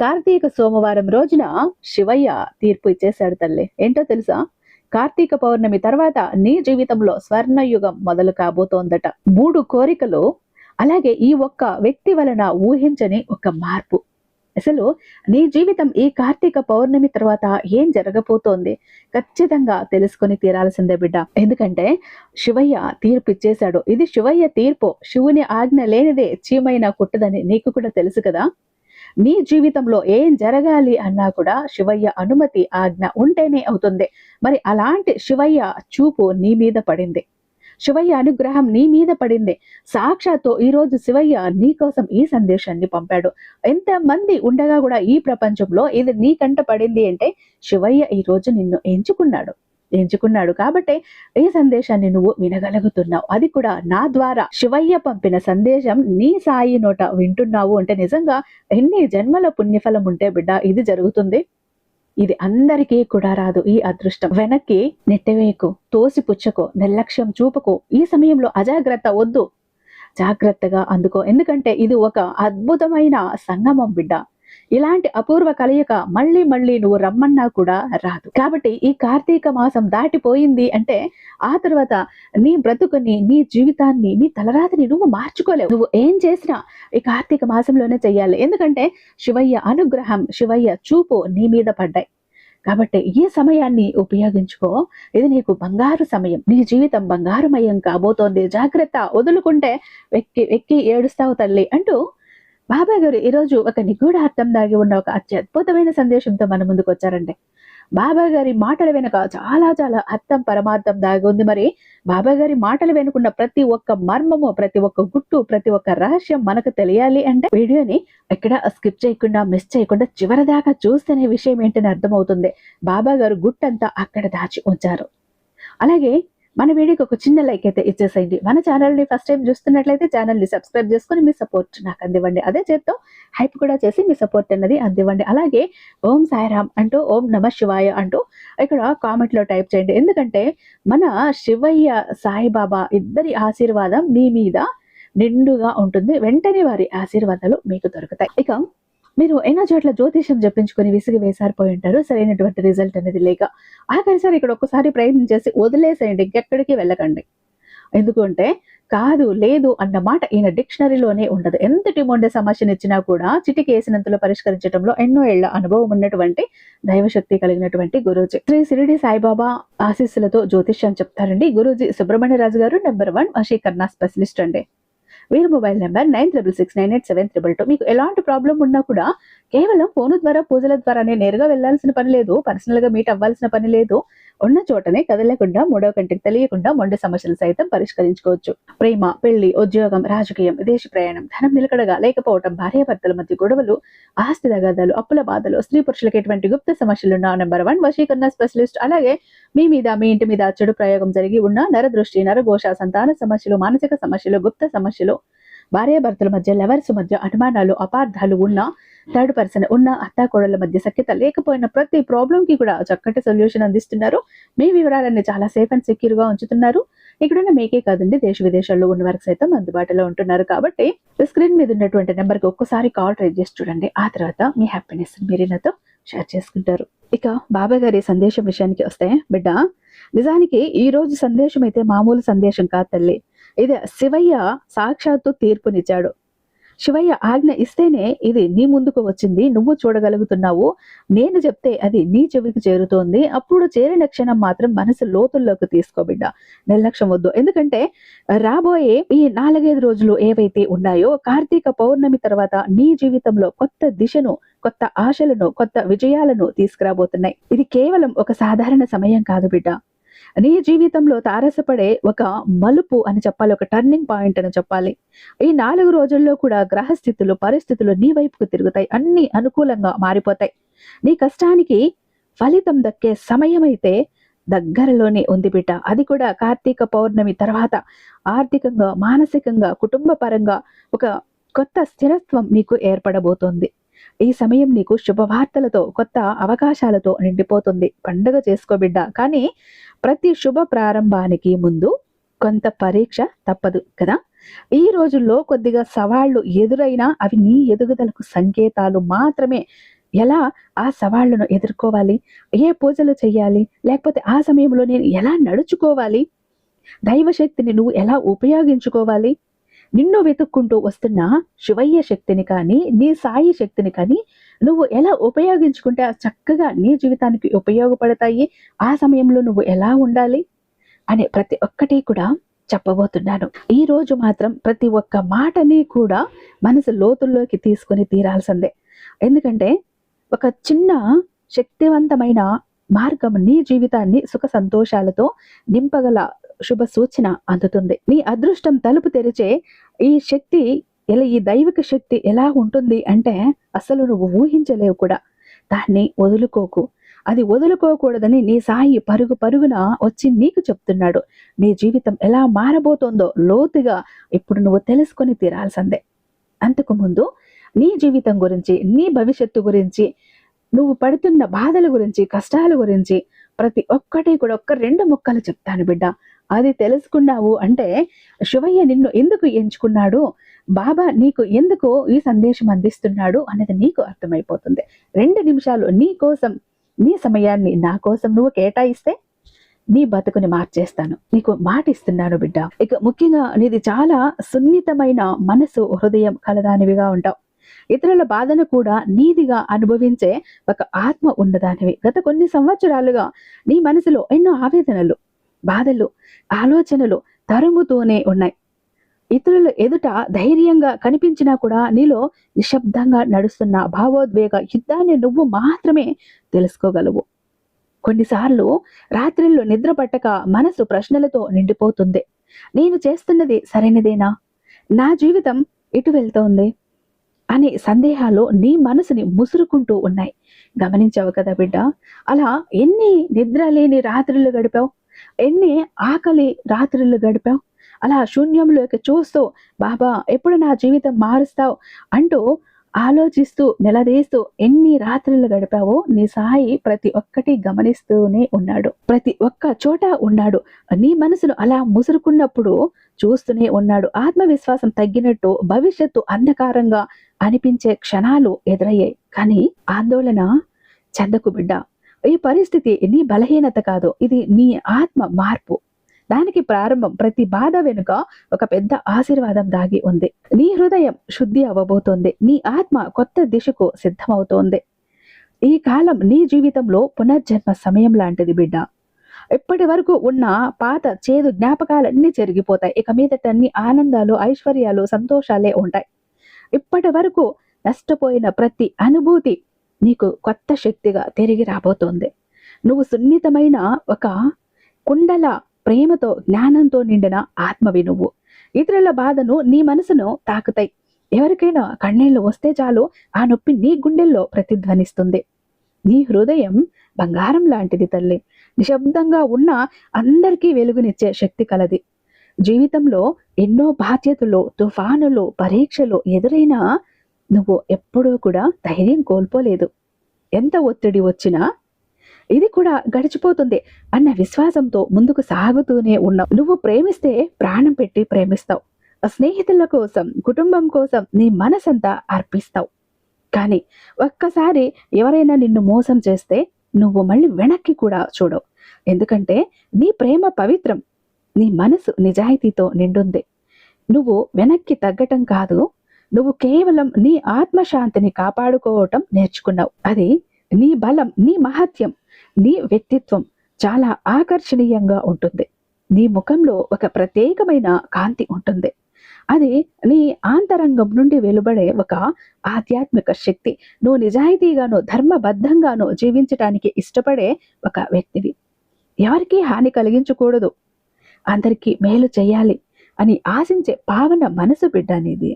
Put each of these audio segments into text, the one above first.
కార్తీక సోమవారం రోజున శివయ్య తీర్పు ఇచ్చేశాడు తల్లి. ఏంటో తెలుసా? కార్తీక పౌర్ణమి తర్వాత నీ జీవితంలో స్వర్ణయుగం మొదలు కాబోతోందట. మూడు కోరికలు అలాగే ఈ ఒక్క వ్యక్తి వలన ఊహించని ఒక మార్పు. అసలు నీ జీవితం ఈ కార్తీక పౌర్ణమి తర్వాత ఏం జరగబోతోంది? ఖచ్చితంగా తెలుసుకొని తీరాల్సిందే బిడ్డ. ఎందుకంటే శివయ్య తీర్పు ఇచ్చేశాడు. ఇది శివయ్య తీర్పు. శివుని ఆజ్ఞ లేనిదే చీమైన కుట్టదని నీకు కూడా తెలుసు కదా? నీ జీవితంలో ఏం జరగాలి అన్నా కూడా శివయ్య అనుమతి ఆజ్ఞ ఉంటేనే అవుతుంది. మరి అలాంటి శివయ్య చూపు నీ మీద పడింది. శివయ్య అనుగ్రహం నీ మీద పడింది. సాక్షాత్తు ఈ రోజు శివయ్య నీ కోసం ఈ సందేశాన్ని పంపాడు. ఎంత మంది ఉండగా కూడా ఈ ప్రపంచంలో ఇది నీకంట పడింది అంటే శివయ్య ఈ రోజు నిన్ను ఎంచుకున్నాడు. ఎంచుకున్నాడు. కాబట్టి ఈ సందేశాన్ని నువ్వు వినగలుగుతున్నావు. అది కూడా నా ద్వారా శివయ్య పంపిన సందేశం నీ సాయి నోట వింటున్నావు అంటే నిజంగా ఎన్ని జన్మల పుణ్యఫలం ఉంటే బిడ్డ ఇది జరుగుతుంది. ఇది అందరికీ కూడా రాదు ఈ అదృష్టం. వెనక్కి నెట్టవేయకు తోసిపుచ్చకో నిర్లక్ష్యం చూపకో ఈ సమయంలో అజాగ్రత్త వద్దు. జాగ్రత్తగా అందుకో. ఎందుకంటే ఇది ఒక అద్భుతమైన సంగమం బిడ్డ. ఇలాంటి అపూర్వ కలయిక మళ్ళీ మళ్ళీ నువ్వు రమ్మన్నా కూడా రాదు. కాబట్టి ఈ కార్తీక మాసం దాటిపోయింది అంటే ఆ తర్వాత నీ బ్రతుకుని నీ జీవితాన్ని నీ తలరాతిని నువ్వు మార్చుకోలేవు. నువ్వు ఏం చేసినా ఈ కార్తీక మాసంలోనే చెయ్యాలి. ఎందుకంటే శివయ్య అనుగ్రహం శివయ్య చూపు నీ మీద పడ్డాయి. కాబట్టి ఈ సమయాన్ని ఉపయోగించుకో. ఇది నీకు బంగారు సమయం. నీ జీవితం బంగారుమయం కాబోతోంది. జాగ్రత్త. వదులుకుంటే వెక్కి వెక్కి ఏడుస్తావు తల్లి అంటూ బాబాయ్ గారు ఈరోజు ఒక నిగూఢార్థం దాగి ఉన్న ఒక అత్యద్భుతమైన సందేశంతో మన ముందుకు వచ్చారండి. బాబా గారి మాటల వెనుక చాలా చాలా అర్థం పరమార్థం దాగి ఉంది. మరి బాబా గారి మాటలు వెనుకున్న ప్రతి ఒక్క మర్మము ప్రతి ఒక్క గుట్టు ప్రతి ఒక్క రహస్యం మనకు తెలియాలి అంటే వీడియోని ఎక్కడ స్కిప్ చేయకుండా మిస్ చేయకుండా చివరి దాకా చూస్తేనే విషయం ఏంటని అర్థమవుతుంది. బాబా గారు గుట్టంతా అక్కడ దాచి ఉంచారు. అలాగే మన వీడియోకి ఒక చిన్న లైక్ అయితే ఇచ్చేసేయండి. మన ఛానల్ని ఫస్ట్ టైం చూస్తున్నట్లయితే ఛానల్ని సబ్స్క్రైబ్ చేసుకొని మీ సపోర్ట్ నాకు అందివ్వండి. అదే చేత్తో హైప్ కూడా చేసి మీ సపోర్ట్ అన్నది అందివ్వండి. అలాగే ఓం సాయిరామ్ అంటూ ఓం నమ శివాయ అంటూ ఇక్కడ కామెంట్లో టైప్ చేయండి. ఎందుకంటే మన శివయ్య సాయిబాబా ఇద్దరి ఆశీర్వాదం మీ మీద నిండుగా ఉంటుంది. వెంటనే వారి ఆశీర్వాదాలు మీకు దొరుకుతాయి. ఇక మీరు ఎన్నో చోట్ల జ్యోతిషం చెప్పించుకొని విసిగి వేసారిపోయి ఉంటారు. సరైనటువంటి రిజల్ట్ అనేది లేక. ఆఖరిసారి ఇక్కడ ఒక్కసారి ప్రయత్నం చేసి వదిలేసేయండి. ఇంకెక్కడికి వెళ్ళకండి. ఎందుకంటే కాదు లేదు అన్న మాట ఈయన డిక్షనరీలోనే ఉండదు. ఎంతటి మొండె సమస్యను ఇచ్చినా కూడా చిటికేసినంతలో పరిష్కరించడంలో ఎన్నో ఏళ్ళ అనుభవం ఉన్నటువంటి దైవశక్తి కలిగినటువంటి గురూజీ. శ్రీ సిరిడి సాయిబాబా ఆశీస్సులతో జ్యోతిష్యం చెప్తారండి. గురూజీ సుబ్రహ్మణ్యరాజు గారు నెంబర్ వన్ వశీకరణ స్పెషలిస్ట్ అండి. వీరి mobile number nine triple six nine eight seven triple two. మీకు ఎలాంటి ప్రాబ్లం ఉన్నా కూడా కేవలం ఫోన్ ద్వారా పూజల ద్వారానే నేరుగా వెళ్ళాల్సిన పని లేదు పర్సనల్గా మీట్ అవ్వాల్సిన పని లేదు. ఉన్న చోటనే కదలకుండా మూడవ కంటికి తెలియకుండా మొండి సమస్యలు సైతం పరిష్కరించుకోవచ్చు. ప్రేమ పెళ్ళి ఉద్యోగం రాజకీయం విదేశీ ప్రయాణం ధనం నిలకడగా లేకపోవడం భార్యాభర్తల మధ్య గొడవలు ఆస్తి తగాదాలు అప్పుల బాధలు స్త్రీ పురుషులకు ఎటువంటి గుప్త సమస్యలు ఉన్న నెంబర్ వన్ వశీకరణ స్పెషలిస్ట్ అలాగే మీ మీద మీ ఇంటి మీద చెడు ప్రయోగం జరిగి ఉన్న నరదృష్టి నరఘోష సంతాన సమస్యలు మానసిక సమస్యలు గుప్త సమస్యలు భార్యాభర్తల మధ్య లెవర్స్ మధ్య అనుమానాలు అపార్థాలు ఉన్న థర్డ్ పర్సన్ ఉన్న అత్తాకోడళ్ళ మధ్య సఖ్యత లేకపోయిన ప్రతి ప్రాబ్లంకి కూడా చక్కటి సొల్యూషన్ అందిస్తున్నారు. మీ వివరాలన్నీ చాలా సేఫ్ అండ్ సెక్యూర్గా ఉంచుతున్నారు. ఇక్కడున్న మీకే కాదండి దేశ విదేశాల్లో ఉన్న వారికి సైతం అందుబాటులో ఉంటున్నారు కాబట్టి స్క్రీన్ మీద ఉన్నటువంటి నెంబర్కి ఒక్కసారి కాల్ ట్రై చేసి చూడండి. ఆ తర్వాత మీ హ్యాపీనెస్ మీరు నాతో షేర్ చేసుకుంటారు. ఇక బాబా గారి సందేశం విషయానికి వస్తే బిడ్డ నిజానికి ఈ రోజు సందేశం అయితే మామూలు సందేశం కాదు తల్లి. ఇది శివయ్య సాక్షాత్తు తీర్పునిచ్చాడు. శివయ్య ఆజ్ఞ ఇస్తేనే ఇది నీ ముందుకు వచ్చింది నువ్వు చూడగలుగుతున్నావు. నేను చెప్తే అది నీ చెవికి చేరుతోంది. అప్పుడు చేరిన క్షణం మాత్రం మనసు లోతుల్లోకి తీసుకోబిడ్డ నిర్లక్ష్యం వద్దు. ఎందుకంటే రాబోయే ఈ నాలుగైదు రోజులు ఏవైతే ఉన్నాయో కార్తీక పౌర్ణమి తర్వాత నీ జీవితంలో కొత్త దిశను కొత్త ఆశలను కొత్త విజయాలను తీసుకురాబోతున్నాయి. ఇది కేవలం ఒక సాధారణ సమయం కాదు బిడ్డ. నీ జీవితంలో తారసపడే ఒక మలుపు అని చెప్పాలి ఒక టర్నింగ్ పాయింట్ అని చెప్పాలి. ఈ నాలుగు రోజుల్లో కూడా గ్రహస్థితులు పరిస్థితులు నీ వైపుకు తిరుగుతాయి. అన్ని అనుకూలంగా మారిపోతాయి. నీ కష్టానికి ఫలితం దక్కే సమయం అయితే దగ్గరలోనే ఉంది బిడ్డ. అది కూడా కార్తీక పౌర్ణమి తర్వాత. ఆర్థికంగా మానసికంగా కుటుంబ పరంగా ఒక కొత్త స్థిరత్వం నీకు ఏర్పడబోతోంది. ఈ సమయం నీకు శుభవార్తలతో కొత్త అవకాశాలతో నిండిపోతుంది. పండుగ చేసుకో బిడ్డ. కానీ ప్రతి శుభ ప్రారంభానికి ముందు కొంత పరీక్ష తప్పదు కదా? ఈ రోజుల్లో కొద్దిగా సవాళ్ళు ఎదురైనా అవి నీ ఎదుగుదలకు సంకేతాలు మాత్రమే. ఎలా ఆ సవాళ్ళను ఎదుర్కోవాలి? ఏ పూజలు చేయాలి లేకపోతే ఆ సమయంలో నేను ఎలా నడుచుకోవాలి? దైవశక్తిని నువ్వు ఎలా ఉపయోగించుకోవాలి? నిన్ను వెతుక్కుంటూ వస్తున్న శివయ్య శక్తిని కానీ నీ సాయి శక్తిని కానీ నువ్వు ఎలా ఉపయోగించుకుంటే ఆ చక్కగా నీ జీవితానికి ఉపయోగపడతాయి? ఆ సమయంలో నువ్వు ఎలా ఉండాలి? అనే ప్రతి ఒక్కటి కూడా చెప్పబోతున్నాను. ఈ రోజు మాత్రం ప్రతి ఒక్క మాటని కూడా మనసు లోతుల్లోకి తీసుకొని తీరాల్సిందే. ఎందుకంటే ఒక చిన్న శక్తివంతమైన మార్గం నీ జీవితాన్ని సుఖ సంతోషాలతో నింపగల శుభ సూచన అందుతుంది. నీ అదృష్టం తలుపు తెరిచే ఈ శక్తి ఎలా ఈ దైవిక శక్తి ఎలా ఉంటుంది అంటే అసలు నువ్వు ఊహించలేవు కూడా. దాన్ని వదులుకోకు. అది వదులుకోకూడదని నీ సాయి పరుగు పరుగున వచ్చి నీకు చెప్తున్నాడు. నీ జీవితం ఎలా మారబోతోందో లోతుగా ఇప్పుడు నువ్వు తెలుసుకొని తీరాల్సిందే. అంతకు ముందు నీ జీవితం గురించి నీ భవిష్యత్తు గురించి నువ్వు పడుతున్న బాధల గురించి కష్టాల గురించి ప్రతి ఒక్కటి కూడా ఒక్క రెండు ముక్కలు చెప్తాను బిడ్డ. అది తెలుసుకున్నావు అంటే శివయ్య నిన్ను ఎందుకు ఎంచుకున్నాడు? బాబా నీకు ఎందుకు ఈ సందేశం అందిస్తున్నాడు అనేది నీకు అర్థమైపోతుంది. రెండు నిమిషాలు నీ కోసం నీ సమయాన్ని నా కోసం నువ్వు కేటాయిస్తే నీ బతుకుని మార్చేస్తాను. నీకు మాట ఇస్తున్నాను బిడ్డ. ఇక ముఖ్యంగా నీది చాలా సున్నితమైన మనసు హృదయం కలదానివిగా ఉంటావు. ఇతరుల బాధను కూడా నీదిగా అనుభవించే ఒక ఆత్మ ఉన్నదానివి. గత కొన్ని సంవత్సరాలుగా నీ మనసులో ఎన్నో ఆవేదనలు బాధలు ఆలోచనలు తరుముతూనే ఉన్నాయి. ఇతరుల ఎదుట ధైర్యంగా కనిపించినా కూడా నీలో నిశ్శబ్దంగా నడుస్తున్న భావోద్వేగ యుద్ధాన్ని నువ్వు మాత్రమే తెలుసుకోగలవు. కొన్నిసార్లు రాత్రిళ్ళు నిద్ర పట్టక మనసు ప్రశ్నలతో నిండిపోతుంది. నేను చేస్తున్నది సరైనదేనా? నా జీవితం ఇటు వెళ్తోంది? అనే సందేహాలు నీ మనసుని ముసురుకుంటూ ఉన్నాయి. గమనించావు కదా బిడ్డ అలా ఎన్ని నిద్ర లేని రాత్రులు గడిపావు? ఎన్ని ఆకలి రాత్రులు గడిపావు? అలా శూన్యంలోకి చూస్తూ బాబా ఎప్పుడు నా జీవితం మారుస్తావు? అంటూ ఆలోచిస్తూ నిలదీస్తూ ఎన్ని రాత్రులు గడిపావో నీ సాయి ప్రతి ఒక్కటి గమనిస్తూనే ఉన్నాడు. ప్రతి ఒక్క చోట ఉన్నాడు. నీ మనసును అలా ముసురుకున్నప్పుడు చూస్తూనే ఉన్నాడు. ఆత్మవిశ్వాసం తగ్గినట్టు భవిష్యత్తు అంధకారంగా అనిపించే క్షణాలు ఎదురయ్యాయి. కానీ ఆందోళన చెందకు బిడ్డ ఈ పరిస్థితి నీ బలహీనత కాదు. ఇది నీ ఆత్మ మార్పు. దానికి ప్రారంభం ప్రతి బాధ వెనుక ఒక పెద్ద ఆశీర్వాదం దాగి ఉంది. నీ హృదయం శుద్ధి అవ్వబోతోంది. నీ ఆత్మ కొత్త దిశకు సిద్ధమవుతోంది. ఈ కాలం నీ జీవితంలో పునర్జన్మ సమయం లాంటిది బిడ్డ. ఇప్పటి వరకు ఉన్న పాత చేదు జ్ఞాపకాలన్నీ జరిగిపోతాయి ఇక మీదట అన్ని ఆనందాలు ఐశ్వర్యాలు సంతోషాలే ఉంటాయి. ఇప్పటి వరకు నష్టపోయిన ప్రతి అనుభూతి నీకు కొత్త శక్తిగా తిరిగి రాబోతోంది. నువ్వు సున్నితమైన ఒక కుండల ప్రేమతో జ్ఞానంతో నిండిన ఆత్మవి నువ్వు. ఇతరుల బాధను నీ మనసును తాకుతాయి. ఎవరికైనా కన్నీళ్ళు వస్తే చాలు ఆ నొప్పి నీ గుండెల్లో ప్రతిధ్వనిస్తుంది. నీ హృదయం బంగారం లాంటిది తల్లి. నిశ్శబ్దంగా ఉన్న అందరికీ వెలుగునిచ్చే శక్తి కలది. జీవితంలో ఎన్నో బాధ్యతలు తుఫానులు పరీక్షలు ఎదురైనా నువ్వు ఎప్పుడూ కూడా ధైర్యం కోల్పోలేదు. ఎంత ఒత్తిడి వచ్చినా ఇది కూడా గడిచిపోతుంది అన్న విశ్వాసంతో ముందుకు సాగుతూనే ఉన్నావు. నువ్వు ప్రేమిస్తే ప్రాణం పెట్టి ప్రేమిస్తావు. స్నేహితుల కోసం కుటుంబం కోసం నీ మనసంతా అర్పిస్తావు. కానీ ఒక్కసారి ఎవరైనా నిన్ను మోసం చేస్తే నువ్వు మళ్ళీ వెనక్కి కూడా చూడవు. ఎందుకంటే నీ ప్రేమ పవిత్రం నీ మనసు నిజాయితీతో నిండుంది. నువ్వు వెనక్కి తగ్గటం కాదు నువ్వు కేవలం నీ ఆత్మశాంతిని కాపాడుకోవటం నేర్చుకున్నావు. అది నీ బలం నీ మహత్యం నీ వ్యక్తిత్వం చాలా ఆకర్షణీయంగా ఉంటుంది. నీ ముఖంలో ఒక ప్రత్యేకమైన కాంతి ఉంటుంది. అది నీ ఆంతరంగం నుండి వెలువడే ఒక ఆధ్యాత్మిక శక్తి. నువ్వు నిజాయితీగాను ధర్మబద్ధంగాను జీవించటానికి ఇష్టపడే ఒక వ్యక్తివి. ఎవరికీ హాని కలిగించకూడదు. అందరికీ మేలు చేయాలి అని ఆశించే పావన మనసు బిడ్డ అనేది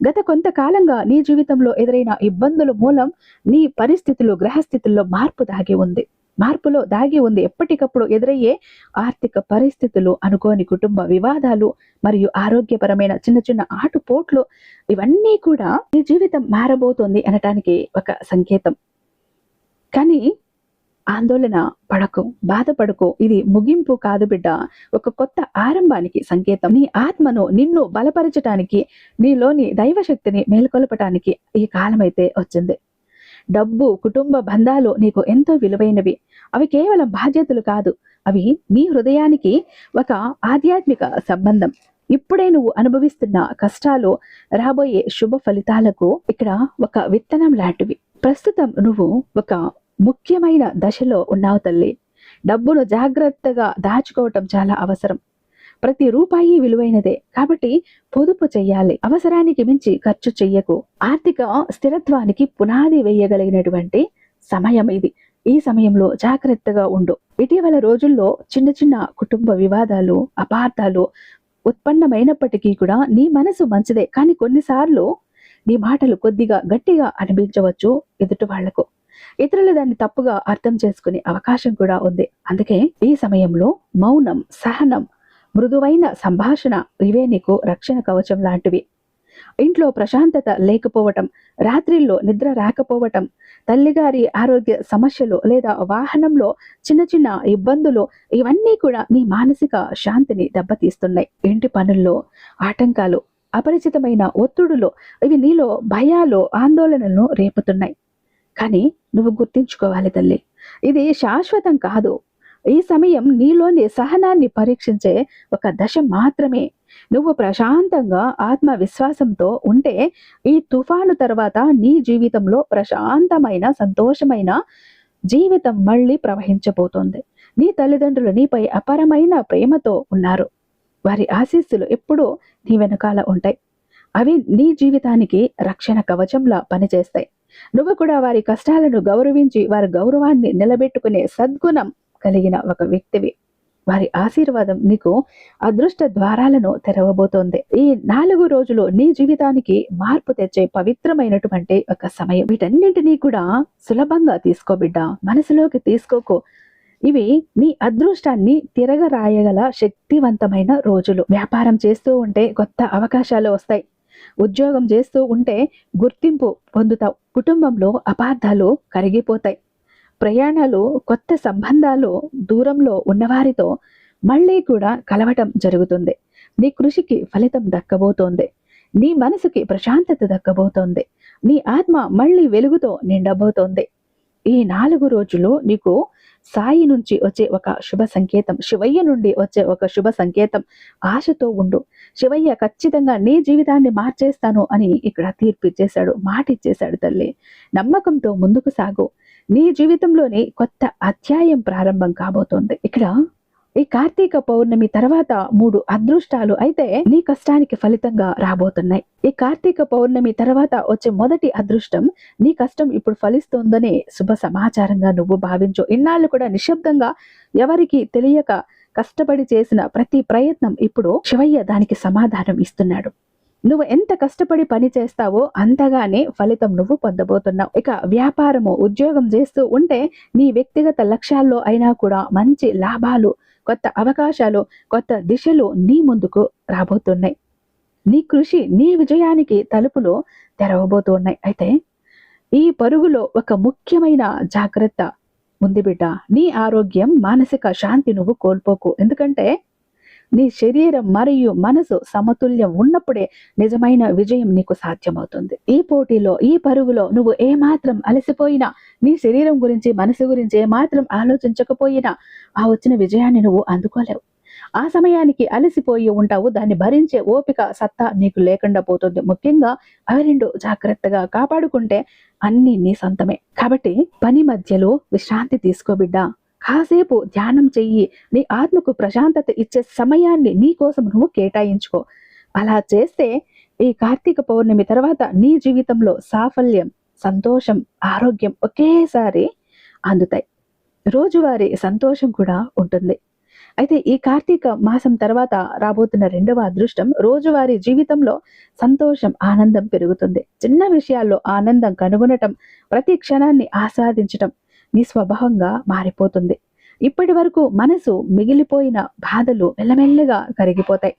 గత కొంతకాలంగా నీ జీవితంలో ఎదురైన ఇబ్బందుల మూలం నీ పరిస్థితులు గ్రహస్థితుల్లో మార్పు దాగి ఉంది. మార్పులో దాగి ఉంది. ఎప్పటికప్పుడు ఎదురయ్యే ఆర్థిక పరిస్థితులు అనుకోని కుటుంబ వివాదాలు మరియు ఆరోగ్యపరమైన చిన్న చిన్న ఆటుపోట్లు ఇవన్నీ కూడా నీ జీవితం మారబోతోంది అనటానికి ఒక సంకేతం. కానీ ఆందోళన పడకు బాధపడకు. ఇది ముగింపు కాదు బిడ్డ. ఒక కొత్త ఆరంభానికి సంకేతం. నీ ఆత్మను నిన్ను బలపరచటానికి నీలోని దైవశక్తిని మేల్కొల్పటానికి ఈ కాలమైతే వచ్చింది. డబ్బు కుటుంబ బంధాలు నీకు ఎంతో విలువైనవి. అవి కేవలం బాధ్యతలు కాదు. అవి నీ హృదయానికి ఒక ఆధ్యాత్మిక సంబంధం. ఇప్పుడే నువ్వు అనుభవిస్తున్న కష్టాలు రాబోయే శుభ ఫలితాలకు ఇక్కడ ఒక విత్తనం లాంటివి. ప్రస్తుతం నువ్వు ఒక ముఖ్యమైన దశలో ఉన్నావు తల్లి. డబ్బును జాగ్రత్తగా దాచుకోవటం చాలా అవసరం. ప్రతి రూపాయి విలువైనదే. కాబట్టి పొదుపు చెయ్యాలి. అవసరానికి మించి ఖర్చు చెయ్యకు. ఆర్థిక స్థిరత్వానికి పునాది వేయగలిగినటువంటి సమయం ఇది. ఈ సమయంలో జాగ్రత్తగా ఉండు. ఇటీవల రోజుల్లో చిన్న చిన్న కుటుంబ వివాదాలు అపార్థాలు ఉత్పన్నమైనప్పటికీ కూడా నీ మనసు మంచిదే. కానీ కొన్నిసార్లు నీ మాటలు కొద్దిగా గట్టిగా అనిపించవచ్చు ఎదుటి వాళ్ళకు. ఇతరులు దాన్ని తప్పుగా అర్థం చేసుకునే అవకాశం కూడా ఉంది. అందుకే ఈ సమయంలో మౌనం సహనం మృదువైన సంభాషణ ఇవే నీకు రక్షణ కవచం లాంటివి. ఇంట్లో ప్రశాంతత లేకపోవటం రాత్రిల్లో నిద్ర రాకపోవటం తల్లిగారి ఆరోగ్య సమస్యలు లేదా వాహనంలో చిన్న చిన్న ఇబ్బందులు ఇవన్నీ కూడా నీ మానసిక శాంతిని దెబ్బతీస్తున్నాయి. ఇంటి పనుల్లో ఆటంకాలు అపరిచితమైన ఒత్తిడులు ఇవి నీలో భయాలు ఆందోళనలను రేపుతున్నాయి. కానీ నువ్వు గుర్తించుకోవాలి తల్లి. ఇది శాశ్వతం కాదు. ఈ సమయం నీలోని సహనాన్ని పరీక్షించే ఒక దశ మాత్రమే. నువ్వు ప్రశాంతంగా ఆత్మవిశ్వాసంతో ఉంటే ఈ తుఫాను తర్వాత నీ జీవితంలో ప్రశాంతమైన సంతోషమైన జీవితం మళ్ళీ ప్రవహించబోతోంది. నీ తల్లిదండ్రులు నీపై అపరమైన ప్రేమతో ఉన్నారు. వారి ఆశీస్సులు ఎప్పుడూ నీ వెనకాల ఉంటాయి. అవి నీ జీవితానికి రక్షణ కవచంలా పనిచేస్తాయి. నువ్వు కూడా వారి కష్టాలను గౌరవించి వారి గౌరవాన్ని నిలబెట్టుకునే సద్గుణం కలిగిన ఒక వ్యక్తివి. వారి ఆశీర్వాదం నీకు అదృష్ట ద్వారాలను తెరవబోతోంది. ఈ నాలుగు రోజులు నీ జీవితానికి మార్పు తెచ్చే పవిత్రమైనటువంటి ఒక సమయం. వీటన్నింటినీ కూడా సులభంగా తీసుకో బిడ్డ. మనసులోకి తీసుకోకు. ఇవి నీ అదృష్టాన్ని తిరగరాయగల శక్తివంతమైన రోజులు. వ్యాపారం చేస్తూ ఉంటే కొత్త అవకాశాలు వస్తాయి. ఉద్యోగం చేస్తూ ఉంటే గుర్తింపు పొందుతావు. కుటుంబంలో అపార్థాలు కరిగిపోతాయి. ప్రయాణాలు కొత్త సంబంధాలు దూరంలో ఉన్నవారితో మళ్ళీ కూడా కలవటం జరుగుతుంది. నీ కృషికి ఫలితం దక్కబోతోంది. నీ మనసుకి ప్రశాంతత దక్కబోతోంది. నీ ఆత్మ మళ్ళీ వెలుగుతో నిండబోతోంది. ఈ నాలుగు రోజులు నీకు సాయి నుంచి వచ్చే ఒక శుభ సంకేతం శివయ్య నుండి వచ్చే ఒక శుభ సంకేతం ఆశతో ఉండు. శివయ్య ఖచ్చితంగా నీ జీవితాన్ని మార్చేస్తాను అని ఇక్కడ తీర్పు ఇచ్చేశాడు మాట ఇచ్చేశాడు తల్లి. నమ్మకంతో ముందుకు సాగు. నీ జీవితంలోని కొత్త అధ్యాయం ప్రారంభం కాబోతోంది. ఇక్కడ ఈ కార్తీక పౌర్ణమి తర్వాత మూడు అదృష్టాలు అయితే నీ కష్టానికి ఫలితంగా రాబోతున్నాయి. ఈ కార్తీక పౌర్ణమి తర్వాత వచ్చే మొదటి అదృష్టం నీ కష్టం ఇప్పుడు ఫలిస్తోందనే శుభ సమాచారంగా నువ్వు భావించు. ఇన్నాళ్ళు కూడా నిశ్శబ్దంగా ఎవరికి తెలియక కష్టపడి చేసిన ప్రతి ప్రయత్నం ఇప్పుడు శివయ్య దానికి సమాధానం ఇస్తున్నాడు. నువ్వు ఎంత కష్టపడి పని చేస్తావో అంతగానే ఫలితం నువ్వు పొందబోతున్నావు. ఇక వ్యాపారము ఉద్యోగం చేస్తూ ఉంటే నీ వ్యక్తిగత లక్ష్యాల్లో అయినా కూడా మంచి లాభాలు కొత్త అవకాశాలు కొత్త దిశలు నీ ముందుకు రాబోతున్నాయి. నీ కృషి నీ విజయానికి తలుపులు తెరవబోతున్నాయి. అయితే ఈ పరుగులో ఒక ముఖ్యమైన జాగ్రత్త. ఉంది బిడ్డ నీ ఆరోగ్యం మానసిక శాంతి నువ్వు కోల్పోకు. ఎందుకంటే నీ శరీరం మరియు మనసు సమతుల్యం ఉన్నప్పుడే నిజమైన విజయం నీకు సాధ్యమవుతుంది. ఈ పోటీలో ఈ పరుగులో నువ్వు ఏమాత్రం అలసిపోయినా నీ శరీరం గురించి మనసు గురించి ఏమాత్రం ఆలోచించకపోయినా ఆ వచ్చిన విజయాన్ని నువ్వు అందుకోలేవు. ఆ సమయానికి అలసిపోయి ఉంటావు. దాన్ని భరించే ఓపిక సత్తా నీకు లేకుండా పోతుంది. ముఖ్యంగా అవి రెండు జాగ్రత్తగా కాపాడుకుంటే అన్ని నీ సొంతమే. కాబట్టి పని మధ్యలో విశ్రాంతి తీసుకో బిడ్డా. కాసేపు ధ్యానం చెయ్యి. నీ ఆత్మకు ప్రశాంతత ఇచ్చే సమయాన్ని నీ కోసం నువ్వు కేటాయించుకో. అలా చేస్తే ఈ కార్తీక పౌర్ణమి తర్వాత నీ జీవితంలో సాఫల్యం సంతోషం ఆరోగ్యం ఒకేసారి అందుతాయి. రోజువారీ సంతోషం కూడా ఉంటుంది. అయితే ఈ కార్తీక మాసం తర్వాత రాబోతున్న రెండవ అదృష్టం రోజువారీ జీవితంలో సంతోషం ఆనందం పెరుగుతుంది. చిన్న విషయాల్లో ఆనందం కనుగొనటం ప్రతి క్షణాన్ని ఆస్వాదించటం. నీ స్వభావంగా మారిపోతుంది. ఇప్పటి వరకు మనసు మిగిలిపోయిన బాధలు మెల్లమెల్లగా కరిగిపోతాయి.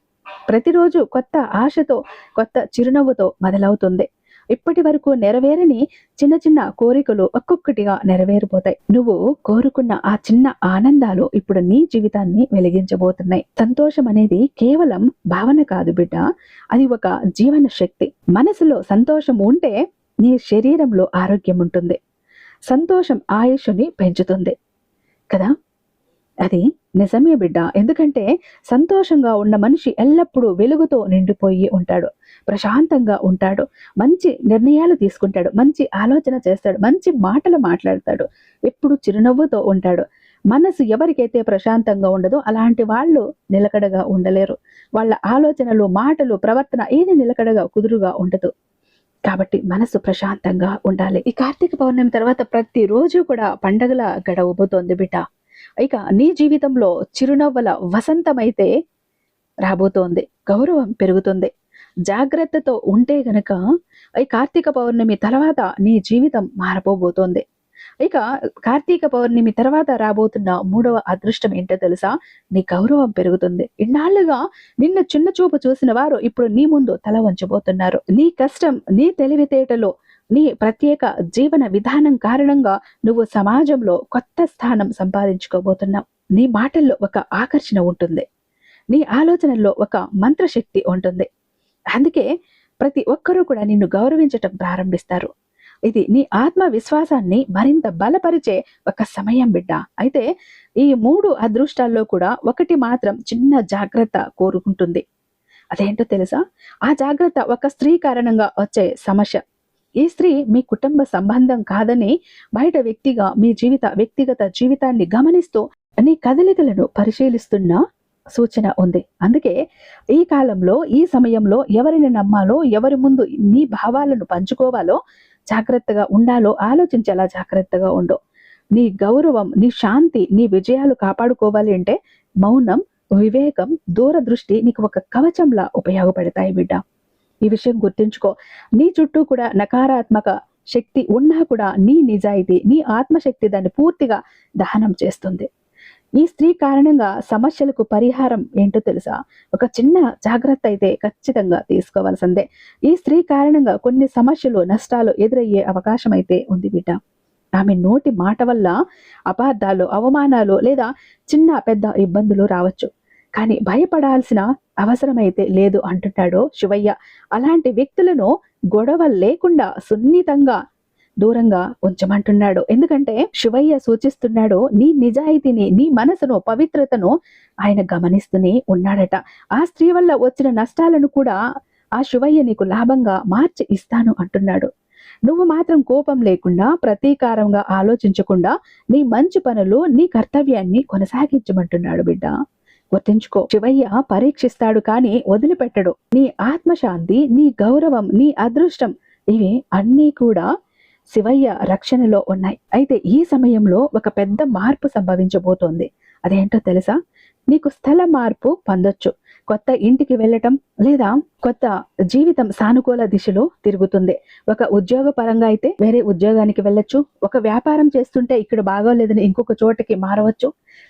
ప్రతిరోజు కొత్త ఆశతో కొత్త చిరునవ్వుతో మొదలవుతుంది. ఇప్పటి వరకు నెరవేరని చిన్న చిన్న కోరికలు ఒక్కొక్కటిగా నెరవేరిపోతాయి. నువ్వు కోరుకున్న ఆ చిన్న ఆనందాలు ఇప్పుడు నీ జీవితాన్ని వెలిగించబోతున్నాయి. సంతోషం అనేది కేవలం భావన కాదు బిడ్డ. అది ఒక జీవన శక్తి. మనసులో సంతోషం ఉంటే నీ శరీరంలో ఆరోగ్యం ఉంటుంది. సంతోషం ఆయుష్ని పెంచుతుంది. కదా? అది నిజమే బిడ్డ. ఎందుకంటే సంతోషంగా ఉన్న మనిషి ఎల్లప్పుడూ వెలుగుతో నిండిపోయి ఉంటాడు. ప్రశాంతంగా ఉంటాడు. మంచి నిర్ణయాలు తీసుకుంటాడు. మంచి ఆలోచన చేస్తాడు. మంచి మాటలు మాట్లాడతాడు. ఎప్పుడు చిరునవ్వుతో ఉంటాడు. మనసు ఎవరికైతే ప్రశాంతంగా ఉండదో అలాంటి వాళ్ళు నిలకడగా ఉండలేరు. వాళ్ళ ఆలోచనలు మాటలు ప్రవర్తన ఏది నిలకడగా కుదురుగా ఉండదు. కాబట్టి మనసు ప్రశాంతంగా ఉండాలి. ఈ కార్తీక పౌర్ణమి తర్వాత ప్రతిరోజు కూడా పండగల గడవబోతోంది బిడ్డ. ఇక నీ జీవితంలో చిరునవ్వుల వసంతమైతే రాబోతోంది. గౌరవం పెరుగుతుంది. జాగ్రత్తతో ఉంటే గనక ఈ కార్తీక పౌర్ణమి తర్వాత నీ జీవితం మారబోబోతోంది. ఇక కార్తీక పౌర్ణమి తర్వాత రాబోతున్న మూడవ అదృష్టం ఏంటో తెలుసా? నీ గౌరవం పెరుగుతుంది. ఇన్నాళ్ళుగా నిన్న చిన్న చూపు చూసిన వారు ఇప్పుడు నీ ముందు తల వంచబోతున్నారు. నీ కష్టం నీ తెలివితేటలో నీ ప్రత్యేక జీవన విధానం కారణంగా నువ్వు సమాజంలో కొత్త స్థానం సంపాదించుకోబోతున్నావు. నీ మాటల్లో ఒక ఆకర్షణ ఉంటుంది. నీ ఆలోచనల్లో ఒక మంత్రశక్తి ఉంటుంది. అందుకే ప్రతి ఒక్కరూ కూడా నిన్ను గౌరవించటం ప్రారంభిస్తారు. ఇది నీ ఆత్మవిశ్వాసాన్ని మరింత బలపరిచే ఒక సమయం బిడ్డ. అయితే ఈ మూడు అదృష్టాల్లో కూడా ఒకటి మాత్రం చిన్న జాగ్రత్త కోరుకుంటుంది. అదేంటో తెలుసా? ఆ జాగ్రత్త ఒక స్త్రీ కారణంగా వచ్చే సమస్య. ఈ స్త్రీ మీ కుటుంబ సంబంధం కాదని బయట వ్యక్తిగా మీ జీవిత వ్యక్తిగత జీవితాన్ని గమనిస్తూ నీ కదలికలను పరిశీలిస్తున్న సూచన ఉంది. అందుకే ఈ కాలంలో ఈ సమయంలో ఎవరిని నమ్మాలో ఎవరి ముందు నీ భావాలను పంచుకోవాలో జాగ్రత్తగా ఉండాలో ఆలోచించేలా జాగ్రత్తగా ఉండు. నీ గౌరవం నీ శాంతి నీ విజయాలు కాపాడుకోవాలి అంటే మౌనం వివేకం దూరదృష్టి నీకు ఒక కవచంలా ఉపయోగపడతాయి బిడ్డ. ఈ విషయం గుర్తుంచుకో. నీ చుట్టూ కూడా నకారాత్మక శక్తి ఉన్నా కూడా నీ నిజాయితీ నీ ఆత్మశక్తి దాన్ని పూర్తిగా దహనం చేస్తుంది. ఈ స్త్రీ కారణంగా సమస్యలకు పరిహారం ఏంటో తెలుసా? ఒక చిన్న జాగ్రత్త అయితే ఖచ్చితంగా తీసుకోవాల్సిందే. ఈ స్త్రీ కారణంగా కొన్ని సమస్యలు నష్టాలు ఎదురయ్యే అవకాశం అయితే ఉంది బిడ్డ. ఆమె నోటి మాట వల్ల అపార్థాలు అవమానాలు లేదా చిన్న పెద్ద ఇబ్బందులు రావచ్చు. కానీ భయపడాల్సిన అవసరమైతే లేదు అంటున్నాడు శివయ్య. అలాంటి వ్యక్తులను గొడవ లేకుండా సున్నితంగా దూరంగా ఉంచమంటున్నాడు. ఎందుకంటే శివయ్య సూచిస్తున్నాడు నీ నిజాయితీని నీ మనసును పవిత్రతను ఆయన గమనిస్తూనే ఉన్నాడట. ఆ స్త్రీ వల్ల వచ్చిన నష్టాలను కూడా ఆ శివయ్య నీకు లాభంగా మార్చి ఇస్తాను అంటున్నాడు. నువ్వు మాత్రం కోపం లేకుండా ప్రతీకారంగా ఆలోచించకుండా నీ మంచి పనులు నీ కర్తవ్యాన్ని కొనసాగించమంటున్నాడు బిడ్డ. గుర్తుంచుకో శివయ్య పరీక్షిస్తాడు కానీ వదిలిపెట్టడు. నీ ఆత్మశాంతి నీ గౌరవం నీ అదృష్టం ఇవి అన్నీ కూడా శివయ్య రక్షణలో ఉన్నాయి. అయితే ఈ సమయంలో ఒక పెద్ద మార్పు సంభవించబోతోంది. అదేంటో తెలుసా? నీకు స్థల మార్పు పొందొచ్చు. కొత్త ఇంటికి వెళ్ళటం లేదా కొత్త జీవితం సానుకూల దిశలో తిరుగుతుంది. ఒక ఉద్యోగ పరంగా అయితే వేరే ఉద్యోగానికి వెళ్ళొచ్చు. ఒక వ్యాపారం చేస్తుంటే ఇక్కడ బాగోలేదని ఇంకొక చోటకి మారవచ్చు.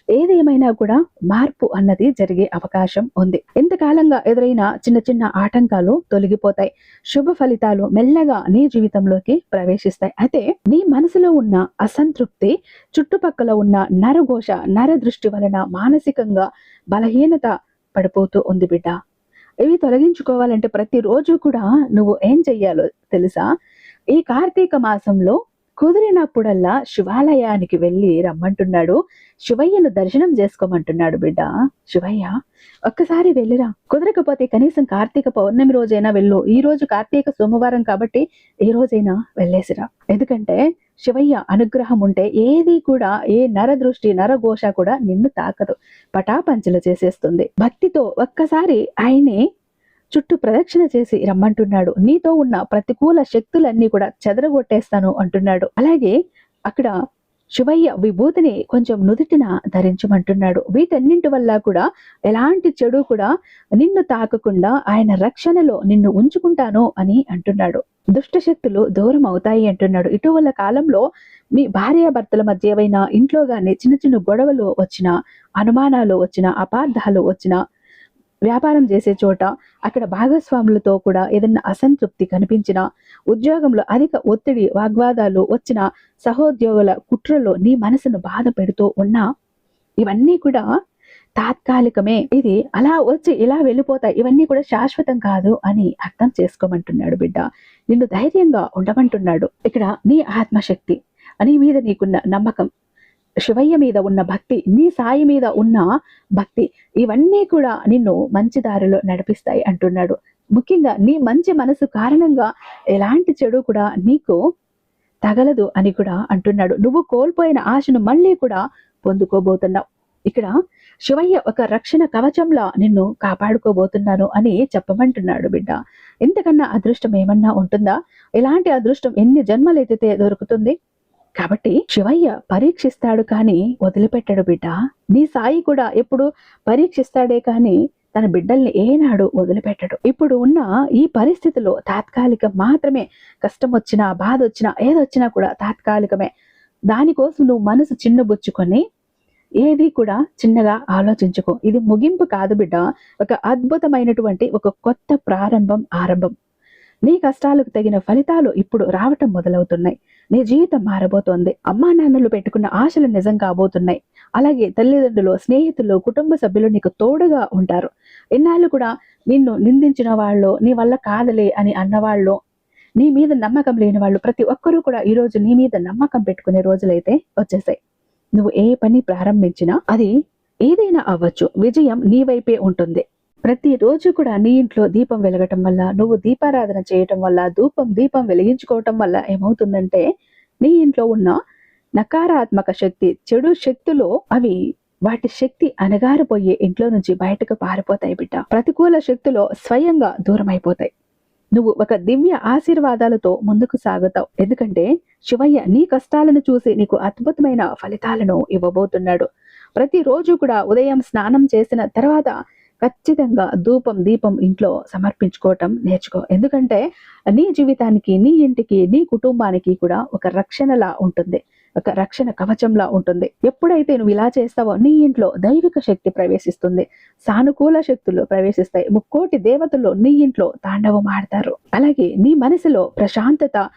ఏదేమైనా కూడా మార్పు అన్నది జరిగే అవకాశం ఉంది. ఎంతకాలంగా ఎదురైన చిన్న చిన్న ఆటంకాలు తొలగిపోతాయి. శుభ ఫలితాలు మెల్లగా నీ జీవితంలోకి ప్రవేశిస్తాయి. అయితే నీ మనసులో ఉన్న అసంతృప్తి చుట్టుపక్కల ఉన్న నరఘోష నర దృష్టి వలన మానసికంగా బలహీనత పడిపోతూ ఉంది బిడ్డ. ఇవి తొలగించుకోవాలంటే ప్రతిరోజు కూడా నువ్వు ఏం చెయ్యాలో తెలుసా? ఈ కార్తీక మాసంలో కుదిరినప్పుడల్లా శివాలయానికి వెళ్ళి రమ్మంటున్నాడు. శివయ్యను దర్శనం చేసుకోమంటున్నాడు బిడ్డ. శివయ్య ఒక్కసారి వెళ్ళిరా. కుదరకపోతే కనీసం కార్తీక పౌర్ణమి రోజైనా వెళ్ళు. ఈ రోజు కార్తీక సోమవారం కాబట్టి ఏ రోజైనా వెళ్ళేసిరా. ఎందుకంటే శివయ్య అనుగ్రహం ఉంటే ఏది కూడా ఏ నర దృష్టి నరఘోష కూడా నిన్ను తాకదు. పటాపంచలు చేసేస్తుంది. భక్తితో ఒక్కసారి ఆయనే చుట్టూ ప్రదక్షిణ చేసి రమ్మంటున్నాడు. నీతో ఉన్న ప్రతికూల శక్తులన్నీ కూడా చెదరగొట్టేస్తాను అంటున్నాడు. అలాగే అక్కడ శివయ్య విభూతిని కొంచెం నుదుటిన ధరించమంటున్నాడు. వీటన్నింటి వల్ల కూడా ఎలాంటి చెడు కూడా నిన్ను తాకకుండా ఆయన రక్షణలో నిన్ను ఉంచుకుంటాను అని అంటున్నాడు. దుష్ట శక్తులు దూరం అవుతాయి అంటున్నాడు. ఇటీవల కాలంలో మీ భార్యాభర్తల మధ్య ఏవైనా ఇంట్లో కానీ చిన్న చిన్న గొడవలు వచ్చిన అనుమానాలు వచ్చిన అపార్థాలు వచ్చిన వ్యాపారం చేసే చోట అక్కడ భాగస్వాములతో కూడా ఏదైనా అసంతృప్తి కనిపించిన ఉద్యోగంలో అధిక ఒత్తిడి వాగ్వాదాలు వచ్చిన సహోద్యోగుల కుట్రలో నీ మనసును బాధ పెడుతూ ఉన్నా ఇవన్నీ కూడా తాత్కాలికమే. ఇది అలా వచ్చి ఇలా వెళ్ళిపోతాయి. ఇవన్నీ కూడా శాశ్వతం కాదు అని అర్థం చేసుకోమంటున్నాడు బిడ్డ. నిన్ను ధైర్యంగా ఉండమంటున్నాడు. ఇక్కడ నీ ఆత్మశక్తి నీ మీద నీకున్న నమ్మకం శివయ్య మీద ఉన్న భక్తి నీ సాయి మీద ఉన్న భక్తి ఇవన్నీ కూడా నిన్ను మంచి దారిలో నడిపిస్తాయి అంటున్నాడు. ముఖ్యంగా నీ మంచి మనసు కారణంగా ఎలాంటి చెడు కూడా నీకు తగలదు అని కూడా అంటున్నాడు. నువ్వు కోల్పోయిన ఆశను మళ్ళీ కూడా పొందుకోబోతున్నావు. ఇక్కడ శివయ్య ఒక రక్షణ కవచంలా నిన్ను కాపాడుకోబోతున్నాను అని చెప్పమంటున్నాడు బిడ్డ. ఇంతకన్నా అదృష్టం ఏమన్నా ఉంటుందా? ఇలాంటి అదృష్టం? ఎన్ని జన్మలైతే దొరుకుతుంది? కాబట్టి శివయ్య పరీక్షిస్తాడు కానీ వదిలిపెట్టాడు బిడ్డ. నీ సాయి కూడా ఎప్పుడు పరీక్షిస్తాడే కానీ తన బిడ్డల్ని ఏనాడు వదిలిపెట్టడు. ఇప్పుడు ఉన్న ఈ పరిస్థితిలో తాత్కాలికం మాత్రమే కష్టం వచ్చినా బాధ వచ్చినా ఏదొచ్చినా కూడా తాత్కాలికమే. దానికోసం నువ్వు మనసు చిన్నబుచ్చుకొని ఏది కూడా చిన్నగా ఆలోచించుకో. ఇది ముగింపు కాదు బిడ్డ. ఒక అద్భుతమైనటువంటి ఒక కొత్త ప్రారంభం ఆరంభం. నీ కష్టాలకు తగిన ఫలితాలు ఇప్పుడు రావటం మొదలవుతున్నాయి. నీ జీవితం మారబోతోంది. అమ్మా నాన్నలు పెట్టుకున్న ఆశలు నిజం కాబోతున్నాయి. అలాగే తల్లిదండ్రులు స్నేహితులు కుటుంబ సభ్యులు నీకు తోడుగా ఉంటారు. ఎన్నాళ్ళు కూడా నిన్ను నిందించిన వాళ్ళు నీ వల్ల కాదలే అని అన్నవాళ్ళు నీ మీద నమ్మకం లేని వాళ్ళు ప్రతి ఒక్కరూ కూడా ఈ రోజు నీ మీద నమ్మకం పెట్టుకునే రోజులైతే వచ్చేసాయి. నువ్వు ఏ పని ప్రారంభించినా అది ఏదైనా అవ్వచ్చు. విజయం నీ వైపే ఉంటుంది. ప్రతిరోజు కూడా నీ ఇంట్లో దీపం వెలగటం వల్ల నువ్వు దీపారాధన చేయటం వల్ల ధూపం దీపం వెలిగించుకోవటం వల్ల ఏమవుతుందంటే నీ ఇంట్లో ఉన్న నకారాత్మక శక్తి చెడు శక్తులు అవి వాటి శక్తి అనగారిపోయి ఇంట్లో నుంచి బయటకు పారిపోతాయి బిడ్డ. ప్రతికూల శక్తులు స్వయంగా దూరం అయిపోతాయి నువ్వు ఒక దివ్య ఆశీర్వాదాలతో ముందుకు సాగుతావు. ఎందుకంటే శివయ్య నీ కష్టాలను చూసి నీకు అద్భుతమైన ఫలితాలను ఇవ్వబోతున్నాడు. ప్రతిరోజు కూడా ఉదయం స్నానం చేసిన తర్వాత ఖచ్చితంగా ధూపం దీపం ఇంట్లో సమర్పించుకోవటం నేర్చుకో. ఎందుకంటే నీ జీవితానికి నీ ఇంటికి నీ కుటుంబానికి కూడా ఒక రక్షణలా ఉంటుంది. ఒక రక్షణ కవచంలా ఉంటుంది. ఎప్పుడైతే నువ్వు ఇలా చేస్తావో నీ ఇంట్లో దైవిక శక్తి ప్రవేశిస్తుంది. సానుకూల శక్తులు ప్రవేశిస్తాయి. ముక్కోటి దేవతలు నీ ఇంట్లో తాండవం ఆడతారు. అలాగే నీ మనసులో ప్రశాంతత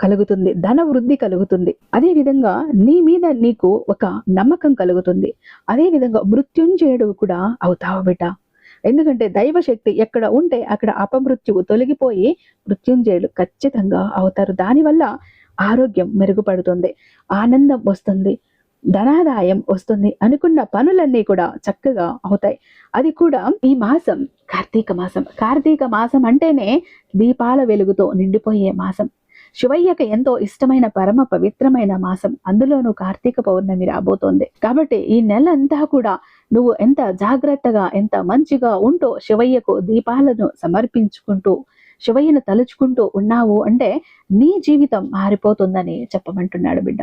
కలుగుతుంది. ధన వృద్ధి కలుగుతుంది. అదే విధంగా నీ మీద నీకు ఒక నమ్మకం కలుగుతుంది. అదే విధంగా మృత్యుంజయుడు కూడా అవుతావు బిడ్డ. ఎందుకంటే దైవశక్తి ఎక్కడ ఉంటే అక్కడ అపమృత్యువు తొలగిపోయి మృత్యుంజయులు ఖచ్చితంగా అవుతారు. దానివల్ల ఆరోగ్యం మెరుగుపడుతుంది ఆనందం వస్తుంది ధనాదాయం వస్తుంది అనుకున్న పనులన్నీ కూడా చక్కగా అవుతాయి. అది కూడా ఈ మాసం కార్తీక మాసం. కార్తీక మాసం అంటేనే దీపాల వెలుగుతో నిండిపోయే మాసం. శివయ్యకు ఎంతో ఇష్టమైన పరమ పవిత్రమైన మాసం. అందులోనూ కార్తీక పౌర్ణమి రాబోతోంది. కాబట్టి ఈ నెల అంతా కూడా నువ్వు ఎంత జాగ్రత్తగా ఎంత మంచిగా ఉంటూ శివయ్యకు దీపాలను సమర్పించుకుంటూ శివయ్యను తలుచుకుంటూ ఉన్నావు అంటే నీ జీవితం మారిపోతుందని చెప్పమంటున్నాడు బిడ్డ.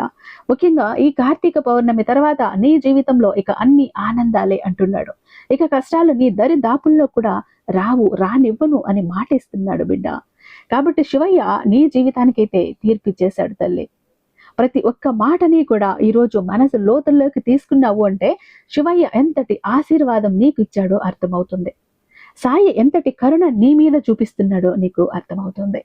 ముఖ్యంగా ఈ కార్తీక పౌర్ణమి తర్వాత నీ జీవితంలో ఇక అన్ని ఆనందాలే అంటున్నాడు. ఇక కష్టాలు నీ దరి దాపుల్లో కూడా రావు రానివ్వను అని మాటిస్తున్నాడు బిడ్డ. కాబట్టి శివయ్య నీ జీవితానికైతే తీర్పిచ్చేశాడు తల్లి. ప్రతి ఒక్క మాటని కూడా ఈరోజు మనసు లోతుల్లోకి తీసుకున్నావు అంటే శివయ్య ఎంతటి ఆశీర్వాదం నీకు ఇచ్చాడో అర్థమవుతుంది. సాయి ఎంతటి కరుణ నీ మీద చూపిస్తున్నాడో నీకు అర్థమవుతుంది.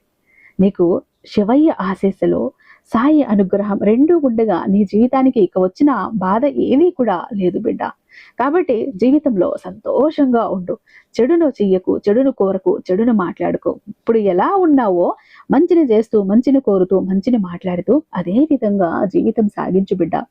నీకు శివయ్య ఆశీస్సులో సాయి అనుగ్రహం రెండూ ఉండగా నీ జీవితానికి ఇక వచ్చిన బాధ ఏమీ కూడా లేదు బిడ్డ. కాబట్టి జీవితంలో సంతోషంగా ఉండు. చెడును చెయ్యకు చెడును కోరకు చెడును మాట్లాడుకో. ఇప్పుడు ఎలా ఉన్నావో మంచిని చేస్తూ మంచిని కోరుతూ మంచిని మాట్లాడుతూ అదే విధంగా జీవితం సాగించు బిడ్డ.